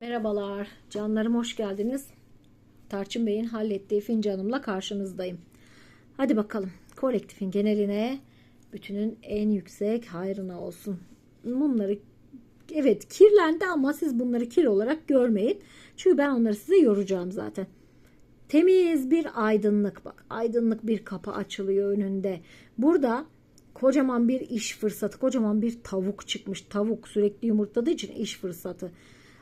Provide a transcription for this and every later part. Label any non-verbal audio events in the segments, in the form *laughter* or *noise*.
Merhabalar, canlarım hoş geldiniz. Tarçın Bey'in hallettiği fincanımla karşınızdayım. Hadi bakalım, kolektifin geneline bütünün en yüksek hayrına olsun. Bunları evet kirlendi ama siz bunları kir olarak görmeyin. Çünkü ben onları size yoracağım zaten. Temiz bir aydınlık bak. Aydınlık bir kapı açılıyor önünde. Burada kocaman bir iş fırsatı, kocaman bir tavuk çıkmış. Tavuk sürekli yumurtladığı için iş fırsatı.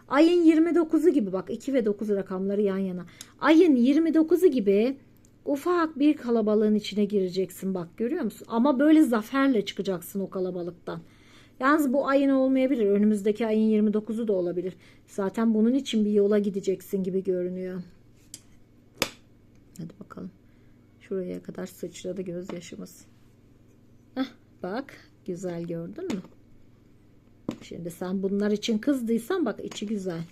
Ayın 29'u gibi bak 2 ve 9 rakamları yan yana. Ayın 29'u gibi ufak bir kalabalığın içine gireceksin bak görüyor musun? Ama böyle zaferle çıkacaksın o kalabalıktan. Yalnız bu ayın olmayabilir. Önümüzdeki ayın 29'u da olabilir. Zaten bunun için bir yola gideceksin gibi görünüyor. Hadi bakalım. Şuraya kadar sıçradı gözyaşımız. Heh, bak güzel gördün mü? Şimdi sen bunlar için kızdıysan bak içi güzel.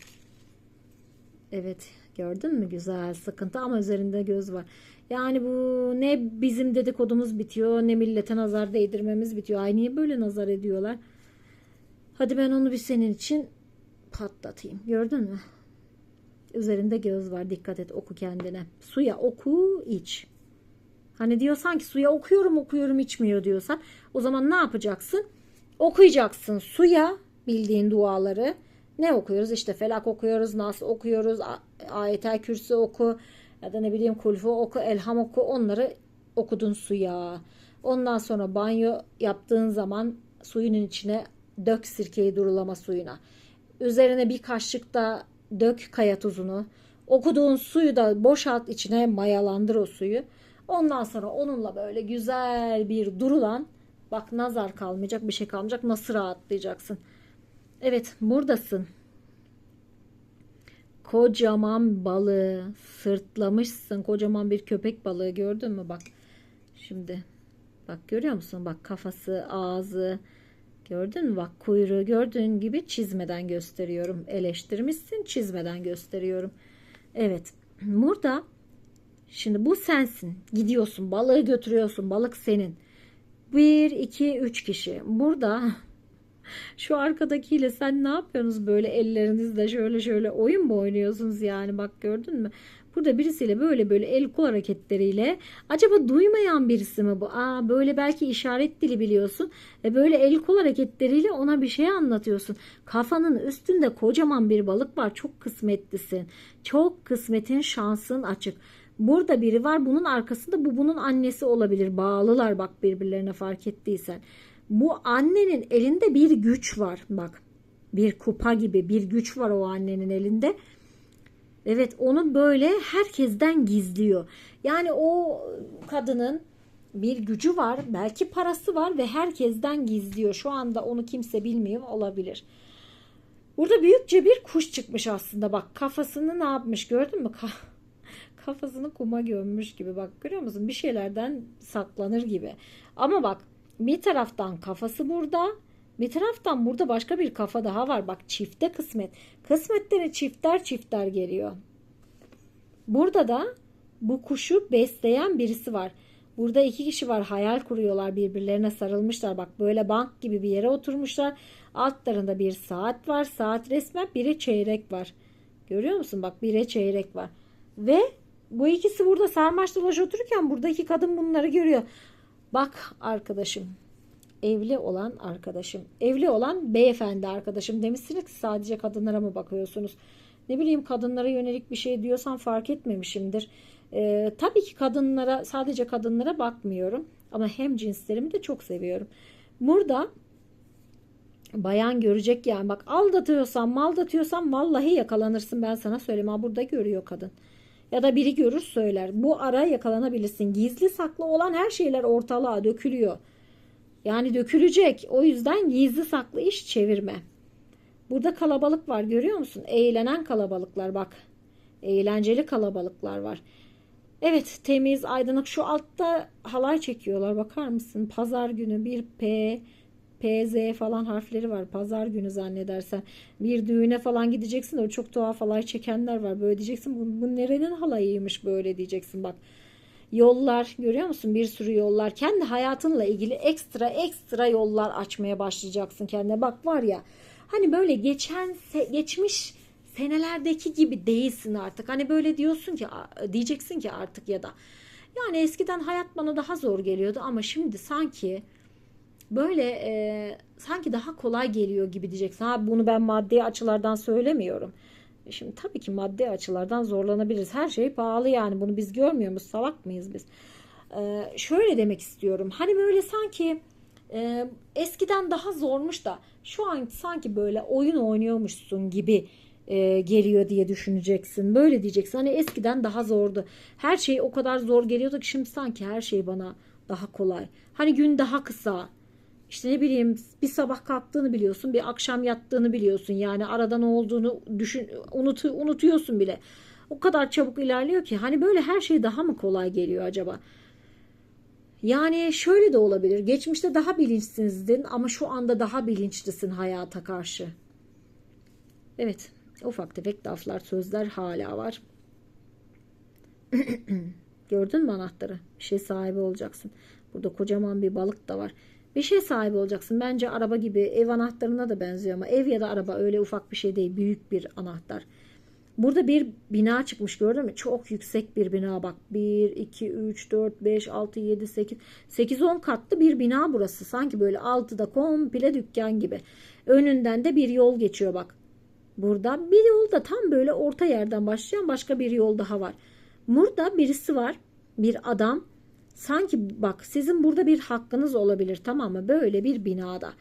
Evet gördün mü güzel sıkıntı ama üzerinde göz var. Yani bu ne bizim dedikodumuz bitiyor ne millete nazar değdirmemiz bitiyor. Ay niye böyle nazar ediyorlar? Hadi ben onu bir senin için patlatayım. Gördün mü? Üzerinde göz var. Dikkat et oku kendine. Suya oku iç. Hani diyor sanki suya okuyorum okuyorum içmiyor diyorsan o zaman ne yapacaksın? Okuyacaksın suya bildiğin duaları. Ne okuyoruz? İşte felak okuyoruz, nas okuyoruz, ayetel kürsü oku ya da ne bileyim kulfu oku, elham oku onları okudun suya. Ondan sonra banyo yaptığın zaman suyunun içine dök sirkeyi durulama suyuna. Üzerine bir kaşık da dök kaya tuzunu. Okuduğun suyu da boşalt içine mayalandır o suyu. Ondan sonra onunla böyle güzel bir durulan bak nazar kalmayacak bir şey kalmayacak nasıl rahatlayacaksın. Evet buradasın. Kocaman balığı sırtlamışsın. Kocaman bir köpek balığı gördün mü bak. Şimdi bak görüyor musun? Bak kafası, ağzı gördün mü? Bak kuyruğu gördüğün gibi çizmeden gösteriyorum. Eleştirmişsin çizmeden gösteriyorum. Evet burada şimdi bu sensin. Gidiyorsun balığı götürüyorsun. Balık senin. Bir, iki, üç kişi. Burada *laughs* şu arkadakiyle sen ne yapıyorsunuz böyle ellerinizle şöyle şöyle oyun mu oynuyorsunuz yani bak gördün mü? Burada birisiyle böyle böyle el kol hareketleriyle acaba duymayan birisi mi bu? Aa böyle belki işaret dili biliyorsun ve böyle el kol hareketleriyle ona bir şey anlatıyorsun. Kafanın üstünde kocaman bir balık var. Çok kısmetlisin. Çok kısmetin şansın açık. Burada biri var bunun arkasında bu bunun annesi olabilir. Bağlılar bak birbirlerine fark ettiysen. Bu annenin elinde bir güç var bak. Bir kupa gibi bir güç var o annenin elinde. Evet onu böyle herkesten gizliyor. Yani o kadının bir gücü var, belki parası var ve herkesten gizliyor. Şu anda onu kimse bilmiyor olabilir. Burada büyükçe bir kuş çıkmış aslında. Bak kafasını ne yapmış gördün mü? Kafasını kuma gömmüş gibi. Bak görüyor musun? Bir şeylerden saklanır gibi. Ama bak bir taraftan kafası burada. Bir taraftan burada başka bir kafa daha var. Bak çifte kısmet. Kısmetlere çifter çifter geliyor. Burada da bu kuşu besleyen birisi var. Burada iki kişi var hayal kuruyorlar birbirlerine sarılmışlar. Bak böyle bank gibi bir yere oturmuşlar. Altlarında bir saat var. Saat resmen biri çeyrek var. Görüyor musun? Bak bire çeyrek var. Ve bu ikisi burada sarmaş dolaş otururken buradaki kadın bunları görüyor. Bak arkadaşım evli olan arkadaşım. Evli olan beyefendi arkadaşım demişsiniz ki sadece kadınlara mı bakıyorsunuz? Ne bileyim kadınlara yönelik bir şey diyorsan fark etmemişimdir. Ee, tabii ki kadınlara sadece kadınlara bakmıyorum. Ama hem cinslerimi de çok seviyorum. Burada bayan görecek yani bak aldatıyorsan maldatıyorsan vallahi yakalanırsın ben sana söyleyeyim. Ha burada görüyor kadın. Ya da biri görür söyler. Bu ara yakalanabilirsin. Gizli saklı olan her şeyler ortalığa dökülüyor. Yani dökülecek. O yüzden gizli saklı iş çevirme. Burada kalabalık var görüyor musun? Eğlenen kalabalıklar bak. Eğlenceli kalabalıklar var. Evet temiz aydınlık şu altta halay çekiyorlar bakar mısın? Pazar günü bir P PZ falan harfleri var. Pazar günü zannedersen. Bir düğüne falan gideceksin de çok tuhaf halay çekenler var. Böyle diyeceksin bu, bu nerenin halayıymış böyle diyeceksin bak. Yollar görüyor musun? Bir sürü yollar. Kendi hayatınla ilgili ekstra ekstra yollar açmaya başlayacaksın kendine. Bak var ya hani böyle geçen geçmiş senelerdeki gibi değilsin artık. Hani böyle diyorsun ki diyeceksin ki artık ya da yani eskiden hayat bana daha zor geliyordu ama şimdi sanki böyle e, sanki daha kolay geliyor gibi diyeceksin. Ha bunu ben maddi açılardan söylemiyorum. E, Şimdi tabii ki maddi açılardan zorlanabiliriz. Her şey pahalı yani. Bunu biz görmüyor muyuz? Salak mıyız biz? Ee, şöyle demek istiyorum. Hani böyle sanki e, eskiden daha zormuş da şu an sanki böyle oyun oynuyormuşsun gibi e, geliyor diye düşüneceksin. Böyle diyeceksin. Hani eskiden daha zordu. Her şey o kadar zor geliyordu ki şimdi sanki her şey bana daha kolay. Hani gün daha kısa. İşte ne bileyim bir sabah kalktığını biliyorsun, bir akşam yattığını biliyorsun. Yani arada ne olduğunu düşün unut, unutuyorsun bile. O kadar çabuk ilerliyor ki hani böyle her şey daha mı kolay geliyor acaba? Yani şöyle de olabilir. Geçmişte daha bilinçsizdin ama şu anda daha bilinçlisin hayata karşı. Evet, ufak tefek laflar, sözler hala var. *clears throat* Gördün mü anahtarı? Bir şey sahibi olacaksın. Burada kocaman bir balık da var. Bir şey sahibi olacaksın. Bence araba gibi ev anahtarına da benziyor ama ev ya da araba öyle ufak bir şey değil. Büyük bir anahtar. Burada bir bina çıkmış gördün mü? Çok yüksek bir bina bak. 1, 2, 3, 4, 5, 6, 7, 8. 8-10 katlı bir bina burası. Sanki böyle altıda komple dükkan gibi. Önünden de bir yol geçiyor bak. Burada bir yol da tam böyle orta yerden başlayan başka bir yol daha var. Burada birisi var. Bir adam. Sanki bak sizin burada bir hakkınız olabilir tamam mı? Böyle bir binada.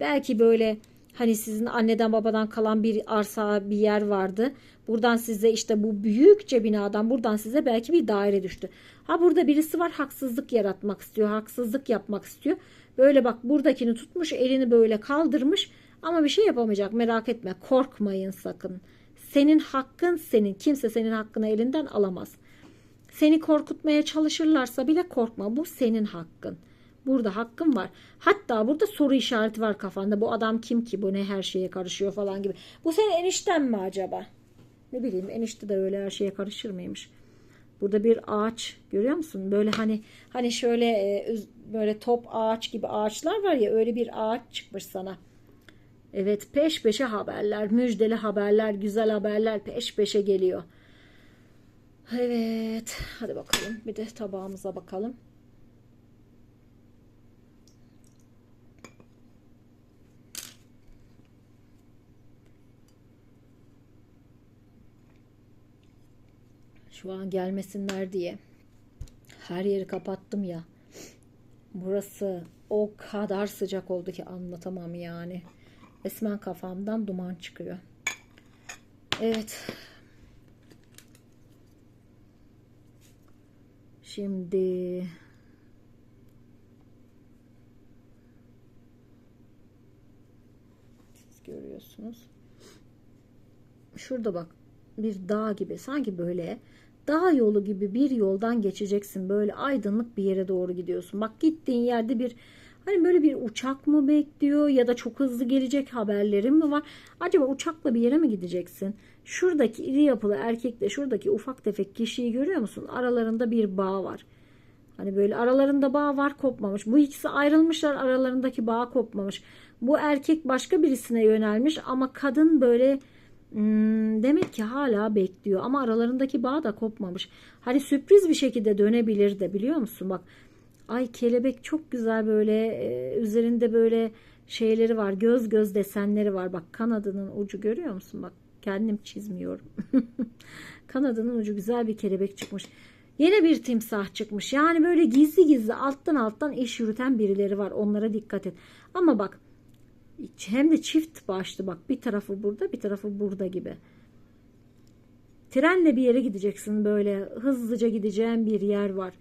Belki böyle hani sizin anneden babadan kalan bir arsa bir yer vardı. Buradan size işte bu büyükçe binadan buradan size belki bir daire düştü. Ha burada birisi var haksızlık yaratmak istiyor. Haksızlık yapmak istiyor. Böyle bak buradakini tutmuş elini böyle kaldırmış ama bir şey yapamayacak merak etme korkmayın sakın. Senin hakkın senin kimse senin hakkını elinden alamaz. Seni korkutmaya çalışırlarsa bile korkma bu senin hakkın. Burada hakkın var. Hatta burada soru işareti var kafanda. Bu adam kim ki? Bu ne her şeye karışıyor falan gibi. Bu senin enişten mi acaba? Ne bileyim enişte de öyle her şeye karışır mıymış? Burada bir ağaç görüyor musun? Böyle hani hani şöyle e, böyle top ağaç gibi ağaçlar var ya öyle bir ağaç çıkmış sana. Evet peş peşe haberler, müjdeli haberler, güzel haberler peş peşe geliyor. Evet hadi bakalım bir de tabağımıza bakalım. Şu an gelmesinler diye her yeri kapattım ya. Burası o kadar sıcak oldu ki anlatamam yani. Resmen kafamdan duman çıkıyor. Evet. Şimdi siz görüyorsunuz. Şurada bak bir dağ gibi sanki böyle dağ yolu gibi bir yoldan geçeceksin. Böyle aydınlık bir yere doğru gidiyorsun. Bak gittiğin yerde bir hani böyle bir uçak mı bekliyor ya da çok hızlı gelecek haberlerin mi var? Acaba uçakla bir yere mi gideceksin? Şuradaki iri yapılı erkekle şuradaki ufak tefek kişiyi görüyor musun? Aralarında bir bağ var. Hani böyle aralarında bağ var kopmamış. Bu ikisi ayrılmışlar aralarındaki bağ kopmamış. Bu erkek başka birisine yönelmiş ama kadın böyle Hmm, demek ki hala bekliyor ama aralarındaki bağ da kopmamış. Hani sürpriz bir şekilde dönebilir de biliyor musun? Bak ay kelebek çok güzel böyle e, üzerinde böyle şeyleri var. Göz göz desenleri var. Bak kanadının ucu görüyor musun? Bak kendim çizmiyorum. *laughs* kanadının ucu güzel bir kelebek çıkmış. Yine bir timsah çıkmış. Yani böyle gizli gizli alttan alttan iş yürüten birileri var. Onlara dikkat et. Ama bak hem de çift başlı bak bir tarafı burada bir tarafı burada gibi. Trenle bir yere gideceksin böyle hızlıca gideceğin bir yer var.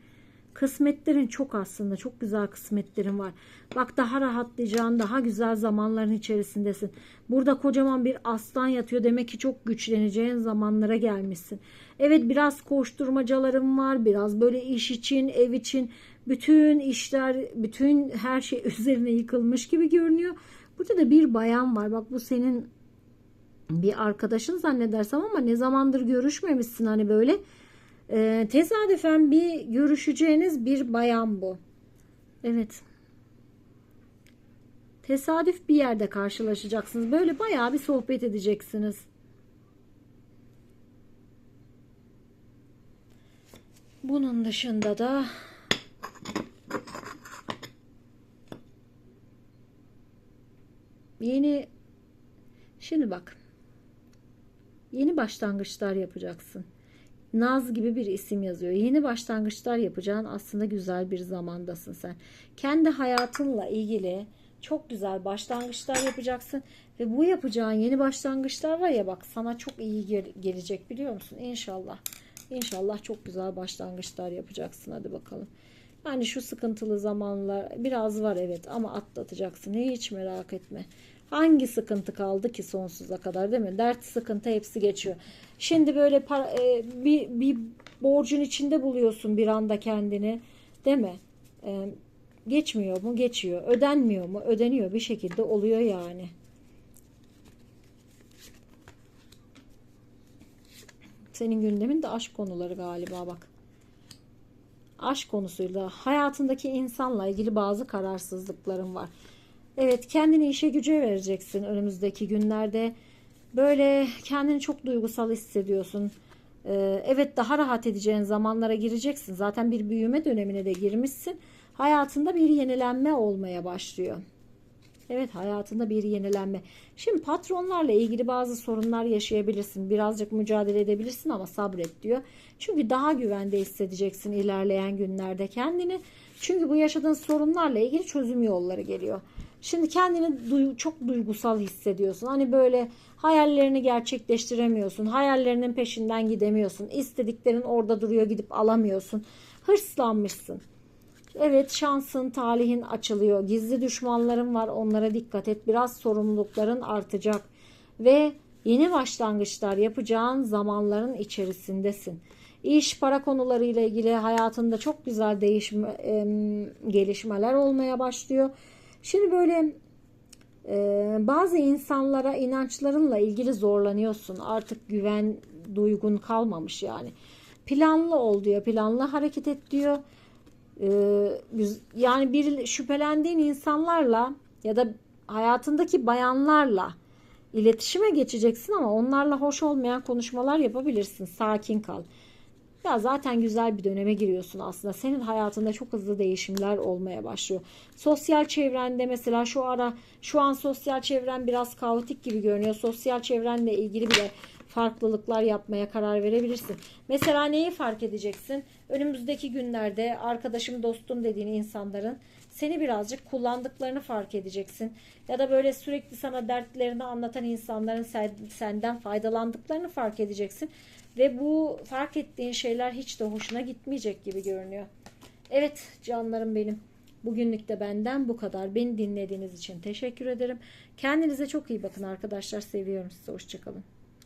Kısmetlerin çok aslında çok güzel kısmetlerin var. Bak daha rahatlayacağın daha güzel zamanların içerisindesin. Burada kocaman bir aslan yatıyor demek ki çok güçleneceğin zamanlara gelmişsin. Evet biraz koşturmacalarım var biraz böyle iş için ev için bütün işler bütün her şey *laughs* üzerine yıkılmış gibi görünüyor. Burada da bir bayan var. Bak bu senin bir arkadaşın zannedersem ama ne zamandır görüşmemişsin hani böyle. E, tesadüfen bir görüşeceğiniz bir bayan bu. Evet. Tesadüf bir yerde karşılaşacaksınız. Böyle bayağı bir sohbet edeceksiniz. Bunun dışında da yeni şimdi bak yeni başlangıçlar yapacaksın. Naz gibi bir isim yazıyor. Yeni başlangıçlar yapacağın aslında güzel bir zamandasın sen. Kendi hayatınla ilgili çok güzel başlangıçlar yapacaksın ve bu yapacağın yeni başlangıçlar var ya bak sana çok iyi gel- gelecek biliyor musun? İnşallah. İnşallah çok güzel başlangıçlar yapacaksın hadi bakalım. Yani şu sıkıntılı zamanlar biraz var evet ama atlatacaksın. Hiç merak etme. Hangi sıkıntı kaldı ki sonsuza kadar değil mi? Dert, sıkıntı hepsi geçiyor. Şimdi böyle para, e, bir, bir borcun içinde buluyorsun bir anda kendini değil mi? E, geçmiyor mu? Geçiyor. Ödenmiyor mu? Ödeniyor. Bir şekilde oluyor yani. Senin gündemin de aşk konuları galiba bak. Aşk konusuyla hayatındaki insanla ilgili bazı kararsızlıkların var. Evet kendini işe güce vereceksin önümüzdeki günlerde. Böyle kendini çok duygusal hissediyorsun. Ee, evet daha rahat edeceğin zamanlara gireceksin. Zaten bir büyüme dönemine de girmişsin. Hayatında bir yenilenme olmaya başlıyor. Evet hayatında bir yenilenme. Şimdi patronlarla ilgili bazı sorunlar yaşayabilirsin. Birazcık mücadele edebilirsin ama sabret diyor. Çünkü daha güvende hissedeceksin ilerleyen günlerde kendini. Çünkü bu yaşadığın sorunlarla ilgili çözüm yolları geliyor. Şimdi kendini duy- çok duygusal hissediyorsun. Hani böyle hayallerini gerçekleştiremiyorsun. Hayallerinin peşinden gidemiyorsun. İstediklerin orada duruyor gidip alamıyorsun. Hırslanmışsın. Evet şansın, talihin açılıyor. Gizli düşmanların var onlara dikkat et. Biraz sorumlulukların artacak. Ve yeni başlangıçlar yapacağın zamanların içerisindesin. İş, para konularıyla ilgili hayatında çok güzel değişme, gelişmeler olmaya başlıyor. Şimdi böyle e, bazı insanlara inançlarınla ilgili zorlanıyorsun. Artık güven duygun kalmamış yani. Planlı ol diyor, planlı hareket et diyor. Güz- yani bir şüphelendiğin insanlarla ya da hayatındaki bayanlarla iletişime geçeceksin ama onlarla hoş olmayan konuşmalar yapabilirsin. Sakin kal. Ya zaten güzel bir döneme giriyorsun aslında. Senin hayatında çok hızlı değişimler olmaya başlıyor. Sosyal çevrende mesela şu ara şu an sosyal çevren biraz kaotik gibi görünüyor. Sosyal çevrenle ilgili bile farklılıklar yapmaya karar verebilirsin. Mesela neyi fark edeceksin? Önümüzdeki günlerde arkadaşım dostum dediğin insanların seni birazcık kullandıklarını fark edeceksin. Ya da böyle sürekli sana dertlerini anlatan insanların sen- senden faydalandıklarını fark edeceksin. Ve bu fark ettiğin şeyler hiç de hoşuna gitmeyecek gibi görünüyor. Evet canlarım benim. Bugünlük de benden bu kadar. Beni dinlediğiniz için teşekkür ederim. Kendinize çok iyi bakın arkadaşlar. Seviyorum sizi. Hoşçakalın.